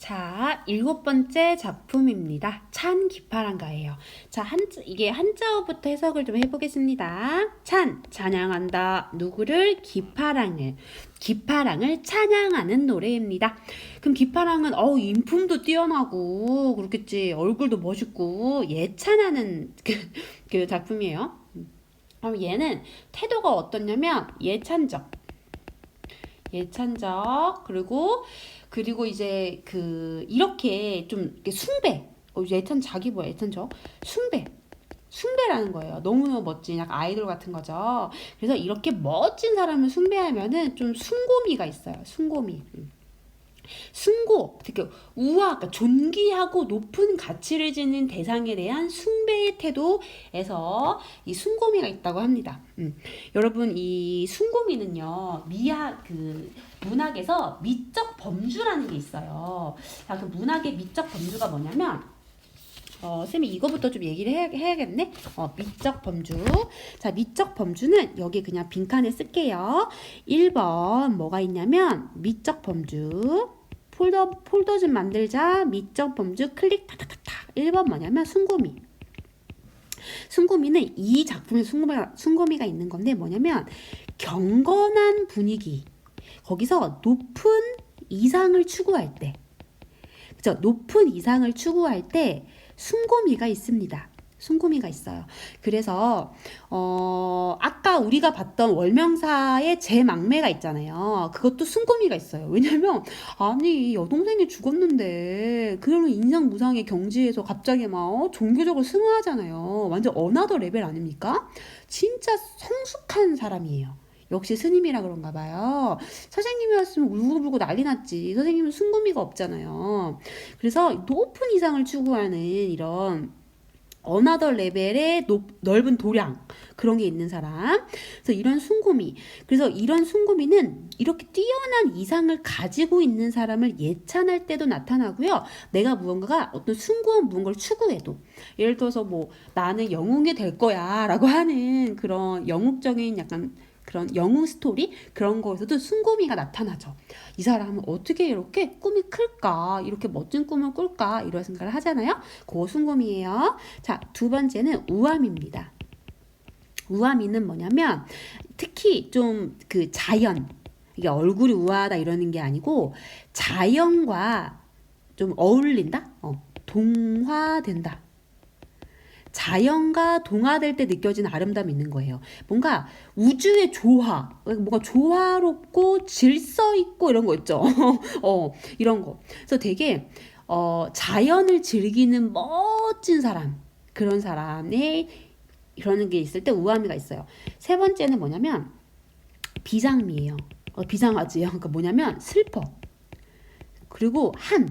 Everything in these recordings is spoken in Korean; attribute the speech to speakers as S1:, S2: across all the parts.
S1: 자, 일곱 번째 작품입니다. 찬 기파란가예요. 자, 한 이게 한자어부터 해석을 좀 해보겠습니다. 찬 찬양한다. 누구를 기파랑을 기파랑을 찬양하는 노래입니다. 그럼 기파랑은 어우 인품도 뛰어나고 그렇겠지 얼굴도 멋있고 예찬하는 그, 그 작품이에요. 그럼 얘는 태도가 어떻냐면 예찬적 예찬적 그리고 그리고 이제 그 이렇게 좀 이렇게 숭배 어, 예찬 자기 뭐야 예찬적 숭배 숭배라는 거예요. 너무너무 멋진 약간 아이돌 같은 거죠. 그래서 이렇게 멋진 사람을 숭배하면은 좀 숭고미가 있어요. 숭고미. 음. 숭고, 특히 우아, 그러니까 존귀하고 높은 가치를 지닌 대상에 대한 숭배의 태도에서 이 숭고미가 있다고 합니다. 음. 여러분 이 숭고미는요 미학 그 문학에서 미적 범주라는 게 있어요. 자, 그 문학의 미적 범주가 뭐냐면 어, 쌤이 이거부터 좀 얘기를 해야, 해야겠네. 어, 미적 범주. 자, 미적 범주는 여기 그냥 빈칸에 쓸게요. 1번 뭐가 있냐면 미적 범주. 폴더 폴더 좀 만들자. 미적 범주 클릭 탁탁탁탁. 1번 뭐냐면 순고미. 순고미는 이 작품에 순고미가, 순고미가 있는 건데 뭐냐면 경건한 분위기. 거기서 높은 이상을 추구할 때. 그죠? 높은 이상을 추구할 때 순고미가 있습니다. 순고미가 있어요. 그래서 어 아까 우리가 봤던 월명사의 제망매가 있잖아요. 그것도 순고미가 있어요. 왜냐면 아니 여동생이 죽었는데 그런 인상 무상의 경지에서 갑자기 막 어, 종교적으로 승화하잖아요. 완전 어나더 레벨 아닙니까? 진짜 성숙한 사람이에요. 역시 스님이라 그런가 봐요. 선생님이었으면 울고불고 난리 났지. 선생님은 순고미가 없잖아요. 그래서 높은 이상을 추구하는 이런 어나더 레벨의 높, 넓은 도량 그런 게 있는 사람. 그래서 이런 순고미 그래서 이런 순고미는 이렇게 뛰어난 이상을 가지고 있는 사람을 예찬할 때도 나타나고요. 내가 무언가가 어떤 숭고한 무언가를 추구해도 예를 들어서 뭐 나는 영웅이 될 거야 라고 하는 그런 영웅적인 약간 그런 영웅 스토리 그런 거에서도 순고미가 나타나죠. 이 사람은 어떻게 이렇게 꿈이 클까? 이렇게 멋진 꿈을 꿀까? 이런 생각을 하잖아요. 그거 순고미예요. 자, 두 번째는 우암입니다. 우암이는 뭐냐면 특히 좀 그 자연 이게 얼굴이 우아하다 이러는 게 아니고 자연과 좀 어울린다? 어, 동화된다. 자연과 동화될 때 느껴지는 아름다움이 있는 거예요. 뭔가 우주의 조화, 뭔가 조화롭고 질서 있고 이런 거 있죠. 어, 이런 거. 그래서 되게 어, 자연을 즐기는 멋진 사람, 그런 사람의 그러는 게 있을 때 우아미가 있어요. 세 번째는 뭐냐면 비장미예요. 어, 비장하지요. 그러니까 뭐냐면 슬퍼. 그리고 한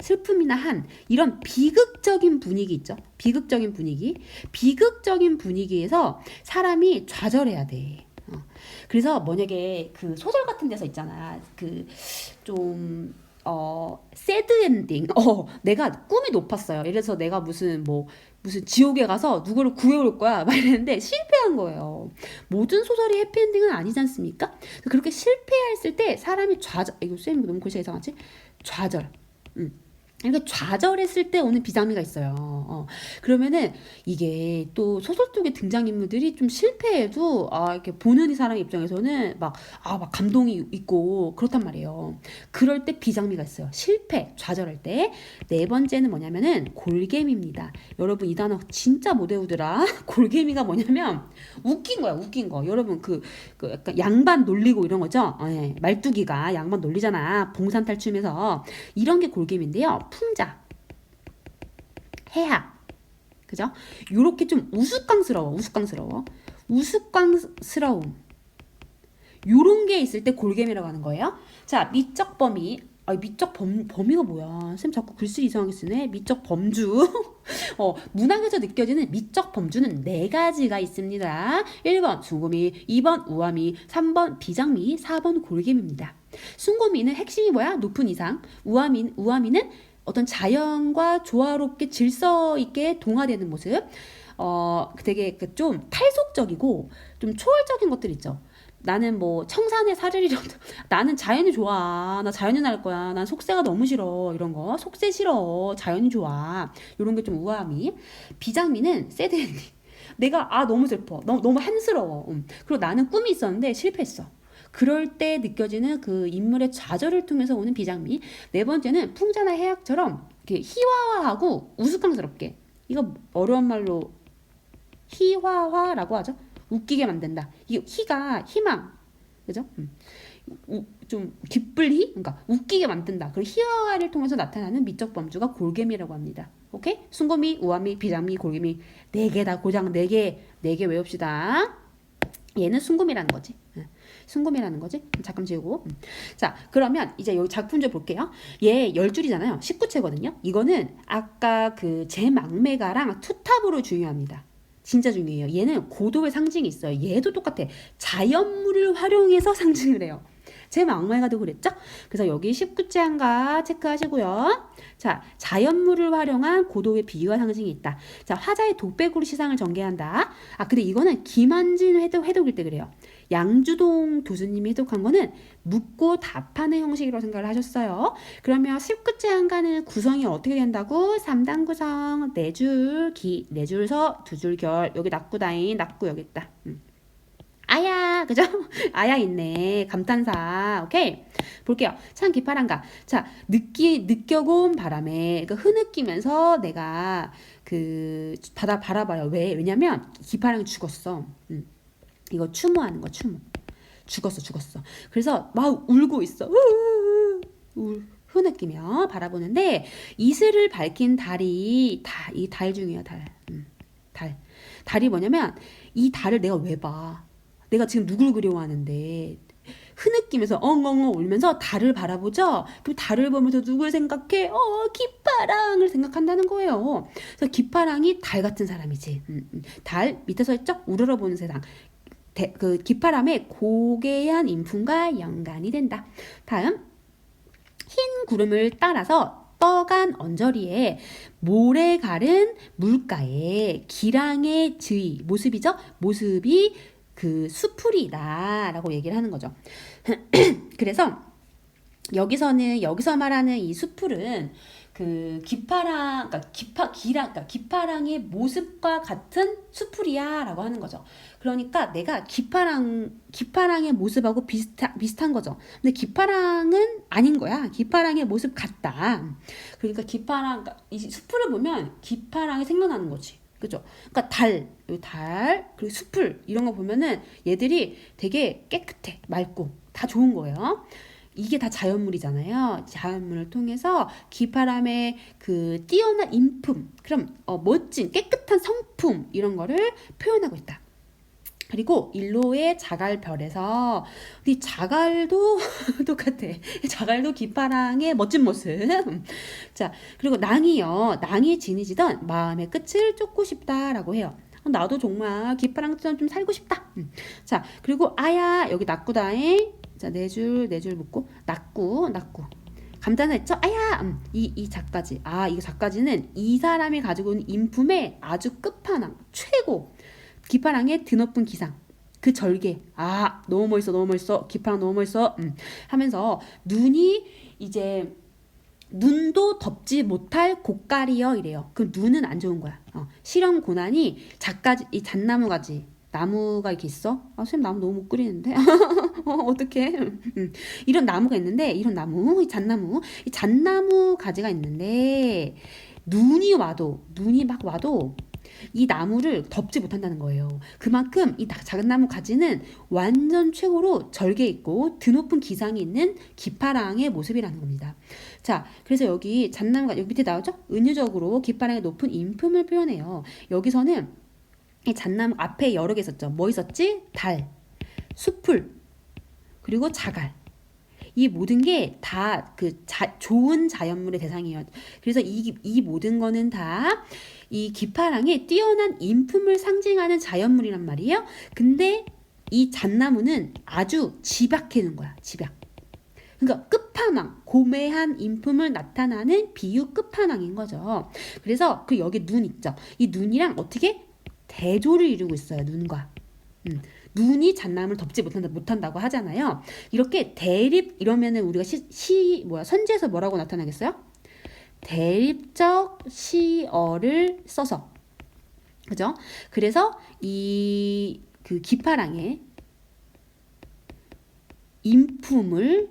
S1: 슬픔이나 한 이런 비극적인 분위기 있죠. 비극적인 분위기. 비극적인 분위기에서 사람이 좌절해야 돼. 어. 그래서 만약에 그 소설 같은 데서 있잖아. 그좀 어, 새드 엔딩. 어, 내가 꿈이 높았어요. 이래서 내가 무슨 뭐 무슨 지옥에 가서 누구를 구해올 거야. 막 이랬는데 실패한 거예요. 모든 소설이 해피엔딩은 아니지 않습니까? 그렇게 실패했을 때 사람이 좌절, 이거 쌤 너무 글씨가 이상하지? 좌절. 음. 이렇게 좌절했을 때 오는 비장미가 있어요. 어. 그러면은 이게 또 소설 속의 등장인물들이 좀 실패해도 아, 이렇게 보는 이 사람 입장에서는 막, 아, 막 감동이 있고 그렇단 말이에요. 그럴 때 비장미가 있어요. 실 패, 좌절할 때. 네 번째는 뭐냐면은 골개미입니다. 여러분 이 단어 진짜 못 외우더라. 골개미가 뭐냐면 웃긴 거야, 웃긴 거. 여러분 그, 그 약간 양반 놀리고 이런 거죠. 어, 예. 말뚝이가 양반 놀리잖아. 봉산 탈춤에서. 이런 게 골개미인데요. 풍자, 해학, 그죠? 요렇게 좀 우스꽝스러워, 우스꽝스러워. 우스꽝스러움. 요런 게 있을 때 골개미라고 하는 거예요. 자, 미적 범위. 아, 미적 범, 범위가 뭐야? 쌤 자꾸 글씨 이상하게 쓰네. 미적 범주. 어, 문학에서 느껴지는 미적 범주는 네 가지가 있습니다. 1번 순고미, 2번 우아미, 3번 비장미, 4번 골개미입니다. 순고미는 핵심이 뭐야? 높은 이상. 우아미, 우아미는 어떤 자연과 조화롭게 질서 있게 동화되는 모습. 어, 되게 그좀 탈속적이고 좀 초월적인 것들 있죠. 나는 뭐 청산의 사르리라도 나는 자연이 좋아. 나 자연인 할 거야. 난 속세가 너무 싫어. 이런 거. 속세 싫어. 자연이 좋아. 이런 게 좀 우아함이. 비장미는 새드 엔딩. 내가 아 너무 슬퍼. 너무 너무 한스러워. 음. 그리고 나는 꿈이 있었는데 실패했어. 그럴 때 느껴지는 그 인물의 좌절을 통해서 오는 비장미. 네 번째는 풍자나 해악처럼 이렇게 희화화하고 우스꽝스럽게. 이거 어려운 말로 희화화라고 하죠. 웃기게 만든다. 이 희가 희망, 그죠? 음. 우- 좀 기쁠 희, 그러니까 웃기게 만든다. 그리고 희화화를 통해서 나타나는 미적 범주가 골개미라고 합니다. 오케이? 순고미, 우아미, 비장미, 골개미 네 개 다. 고장 네 개, 네 개 외웁시다. 얘는 순고미라는 거지. 응. 순고미라는 거지. 잠깐 지우고. 음. 자, 그러면 이제 여기 작품 좀 볼게요. 얘 10줄이잖아요. 19채거든요. 이거는 아까 그 제망매가랑 투탑으로 중요합니다. 진짜 중요해요. 얘는 고도의 상징이 있어요. 얘도 똑같아. 자연물을 활용해서 상징을 해요. 제 막말가도 그랬죠? 그래서 여기 19째 한가 체크하시고요. 자, 자연물을 활용한 고도의 비유와 상징이 있다. 자, 화자의 독백으로 시상을 전개한다. 아, 근데 이거는 김한진 해독, 해독일 때 그래요. 양주동 교수님이 해독한 거는 묻고 답하는 형식이라고 생각을 하셨어요. 그러면 19째 한가는 구성이 어떻게 된다고? 3단 구성, 4줄, 기, 4줄 서, 2줄 결. 여기 낙구다인, 낙구 여기 있다. 음. 아야, 그죠? 아야 있네. 감탄사. 오케이. 볼게요. 참 기파란가. 자, 느끼, 느껴본 바람에, 그 흐느끼면서 내가 그 바다 바라봐요. 왜? 왜냐면 기파랑이 죽었어. 음. 이거 추모하는 거, 추모. 죽었어, 죽었어. 그래서 막 울고 있어. 우우우. 울. 흐느끼며 바라보는데 이슬을 밝힌 달이 다 이 달 중이야 달. 음, 달. 달이 뭐냐면 이 달을 내가 왜 봐? 내가 지금 누굴 그리워하는데 흐느끼면서 엉엉엉 울면서 달을 바라보죠. 그럼 달을 보면서 누굴 생각해? 어, 기파랑을 생각한다는 거예요. 그래서 기파랑이 달 같은 사람이지. 음, 음. 달 밑에서 있죠? 우러러보는 세상. 대, 그 기파람의 고귀한 인품과 연관이 된다. 다음 흰 구름을 따라서 떠간 언저리에 모래 가른 물가에 기랑의 즈이 모습이죠. 모습이 그 수풀이다라고 얘기를 하는 거죠. 그래서 여기서는 여기서 말하는 이 수풀은 그 기파랑 그러니까 기파 기랑 그러니까 기파랑의 모습과 같은 수풀이야라고 하는 거죠. 그러니까 내가 기파랑 기파랑의 모습하고 비슷한 비슷한 거죠. 근데 기파랑은 아닌 거야. 기파랑의 모습 같다. 그러니까 기파랑 그러니까 이 수풀을 보면 기파랑이 생각나는 거지. 그죠? 그러니까 달, 요 달, 그리고 수풀 이런 거 보면은 얘들이 되게 깨끗해, 맑고 다 좋은 거예요. 이게 다 자연물이잖아요. 자연물을 통해서 기파람의 그 뛰어난 인품, 그럼 어, 멋진 깨끗한 성품 이런 거를 표현하고 있다. 그리고 일로의 자갈별에서 우리 자갈도 똑같아. 자갈도 기파랑의 멋진 모습. 자, 그리고 낭이요. 낭이 지니지던 마음의 끝을 쫓고 싶다라고 해요. 나도 정말 기파랑처럼 좀 살고 싶다. 음. 자, 그리고 아야 여기 낙구다에 자, 네 줄, 네 줄 묶고 낙구, 낙구. 감탄했죠? 아야! 음, 이, 이 작가지. 아, 이 작가지는 이 사람이 가지고 있는 인품의 아주 끝판왕, 최고. 기파랑의 드높은 기상. 그 절개. 아, 너무 멋있어, 너무 멋있어. 기파랑 너무 멋있어. 음, 하면서 눈이 이제 눈도 덮지 못할 고깔이여 이래요. 그럼 눈은 안 좋은 거야. 어, 실험 고난이 작가지, 이 잣나무 가지. 나무가 이렇게 있어? 아, 선생님 나무 너무 못 그리는데. 어, 어떡해. 음, 이런 나무가 있는데, 이런 나무, 이 잣나무, 이 잣나무 가지가 있는데, 눈이 와도, 눈이 막 와도, 이 나무를 덮지 못한다는 거예요. 그만큼 이 작은 나무 가지는 완전 최고로 절개 있고 드높은 기상이 있는 기파랑의 모습이라는 겁니다. 자, 그래서 여기 잣나무가 여기 밑에 나오죠? 은유적으로 기파랑의 높은 인품을 표현해요. 여기서는 이 잣나무 앞에 여러 개 있었죠. 뭐 있었지? 달, 수풀, 그리고 자갈. 이 모든 게 다 그 좋은 자연물의 대상이에요. 그래서 이, 이 모든 거는 다 이 기파랑의 뛰어난 인품을 상징하는 자연물이란 말이에요. 근데 이 잣나무는 아주 집약해는 거야. 집약. 그러니까 끝판왕, 고매한 인품을 나타나는 비유 끝판왕인 거죠. 그래서 그 여기 눈 있죠. 이 눈이랑 어떻게 대조를 이루고 있어요. 눈과. 음, 눈이 잣나무를 덮지 못한다, 못한다고 하잖아요. 이렇게 대립 이러면은 우리가 시, 시 뭐야 선지에서 뭐라고 나타나겠어요? 대립적 시어를 써서 그죠? 그래서 이 그 기파랑의 인품을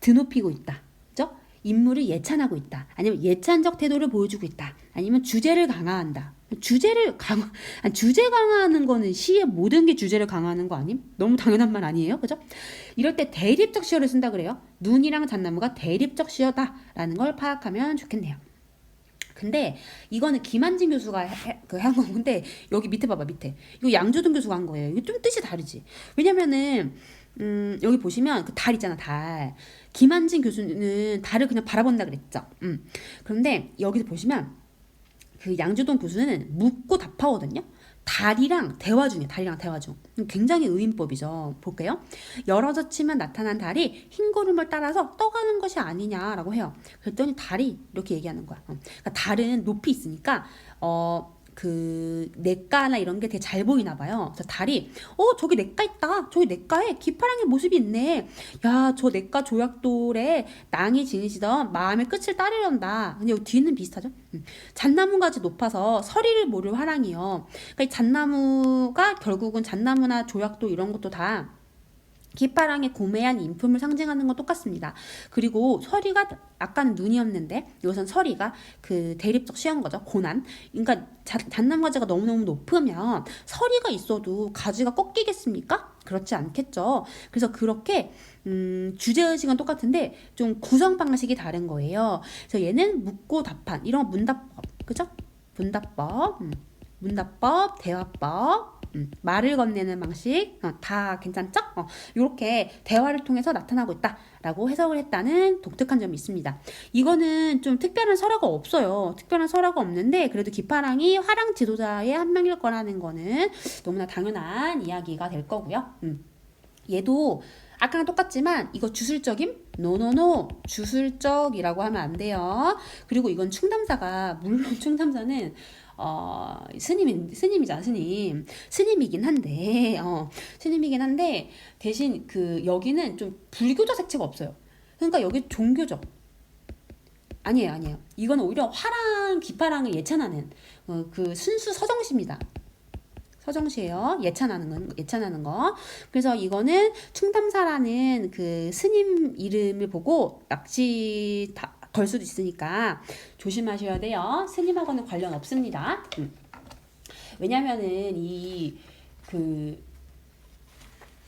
S1: 드높이고 있다. 그죠? 인물을 예찬하고 있다. 아니면 예찬적 태도를 보여주고 있다. 아니면 주제를 강화한다. 주제를 강화, 아니, 주제 강화하는 거는 시의 모든 게 주제를 강화하는 거 아님? 너무 당연한 말 아니에요? 그죠? 이럴 때 대립적 시어를 쓴다 그래요. 눈이랑 잣나무가 대립적 시어다라는 걸 파악하면 좋겠네요. 근데 이거는 김한진 교수가 해, 그 한 건데 여기 밑에 봐봐 밑에 이거 양조동 교수가 한 거예요. 이거 좀 뜻이 다르지. 왜냐면은 음, 여기 보시면 그 달 있잖아 달. 김한진 교수는 달을 그냥 바라본다 그랬죠. 음. 그런데 여기서 보시면 그 양조동 교수는 묻고 답하거든요. 달이랑 대화 중에 달이랑 대화 중 굉장히 의인법이죠. 볼게요. 열어서 치면 나타난 달이 흰 구름을 따라서 떠가는 것이 아니냐라고 해요. 그랬더니 달이 이렇게 얘기하는 거야. 어. 그러니까 달은 높이 있으니까 어. 그 냇가나 이런 게 되게 잘 보이나 봐요. 그래서 달이 어 저기 냇가 있다. 저기 냇가에 기파랑의 모습이 있네. 야 저 냇가 조약돌에 낭이 지니시던 마음의 끝을 따르련다. 근데 여기 뒤는 비슷하죠? 음. 잣나무가지 높아서 서리를 모를 화랑이요. 그러니까 이 잣나무가 결국은 잣나무나 조약돌 이런 것도 다 기파랑의 고매한 인품을 상징하는 건 똑같습니다. 그리고 서리가 아까는 눈이었는데 이것은 서리가 그 대립적 시한 거죠. 고난. 그러니까 잣, 잣나무 가지가 너무너무 높으면 서리가 있어도 가지가 꺾이겠습니까? 그렇지 않겠죠. 그래서 그렇게 음, 주제 의식은 똑같은데 좀 구성 방식이 다른 거예요. 그래서 얘는 묻고 답한 이런 문답법, 그죠? 문답법, 음, 문답법, 대화법, 음, 말을 건네는 방식 어, 다 괜찮죠? 어, 이렇게 대화를 통해서 나타나고 있다라고 해석을 했다는 독특한 점이 있습니다. 이거는 좀 특별한 설화가 없어요. 특별한 설화가 없는데 그래도 기파랑이 화랑 지도자의 한 명일 거라는 거는 너무나 당연한 이야기가 될 거고요. 음. 얘도 아까랑 똑같지만 이거 주술적임? 노노노 주술적이라고 하면 안 돼요. 그리고 이건 충담사가 물론 충담사는 어, 스님인 스님이잖아 스님 스님이긴 한데 어, 스님이긴 한데 대신 그 여기는 좀 불교적 색채가 없어요. 그러니까 여기 종교적 아니에요 아니에요. 이건 오히려 화랑 기파랑을 예찬하는 어, 그 순수 서정시입니다. 서정시예요. 예찬하는 건 예찬하는 거. 그래서 이거는 충담사라는 그 스님 이름을 보고 낚시 다, 걸 수도 있으니까 조심하셔야 돼요. 스님하고는 관련 없습니다. 음. 왜냐면은 이그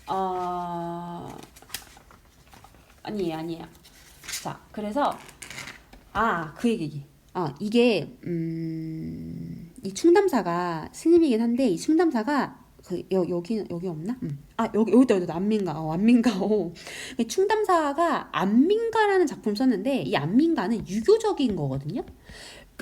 S1: 어, 아니에요 아니에요. 자 그래서 아 그 얘기. 아 이게 음, 이 충담사가 스님이긴 한데 이 충담사가 그 여, 여기 여기 없나? 음. 아 여기 여기다 여기다 안민가 어, 안민가 어. 충담사가 안민가라는 작품 썼는데 이 안민가는 유교적인 거거든요.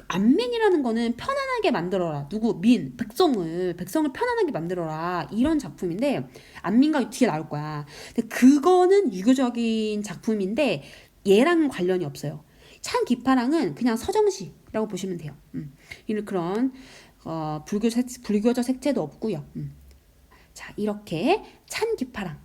S1: 안민이라는 거는 편안하게 만들어라 누구 민 백성을 백성을 편안하게 만들어라 이런 작품인데 안민가 뒤에 나올 거야. 근데 그거는 유교적인 작품인데 얘랑 관련이 없어요. 찬 기파랑은 그냥 서정시라고 보시면 돼요. 음. 이런 그런 어, 불교 색, 불교적 색채도 없고요. 음. 자 이렇게 찬 기파랑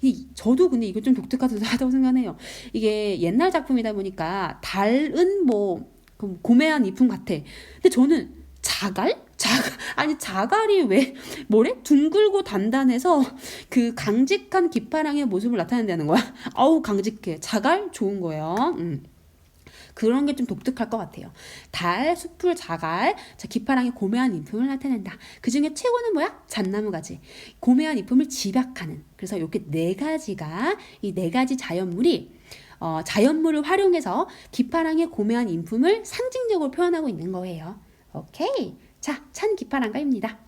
S1: 이 저도 근데 이거 좀 독특하다고 생각해요. 이게 옛날 작품이다 보니까 달은 뭐그 고매한 이품 같아. 근데 저는 자갈? 자갈 아니 자갈이 왜 뭐래? 둥글고 단단해서 그 강직한 기파랑의 모습을 나타낸다는 거야. 아우 강직해. 자갈 좋은 거예요. 음. 그런 게 좀 독특할 것 같아요. 달, 숲풀, 자갈, 자, 기파랑의 고매한 인품을 나타낸다. 그 중에 최고는 뭐야? 잣나무 가지. 고매한 인품을 집약하는. 그래서 이렇게 네 가지가, 이 네 가지 자연물이 어, 자연물을 활용해서 기파랑의 고매한 인품을 상징적으로 표현하고 있는 거예요. 오케이. 자, 찬 기파랑가입니다.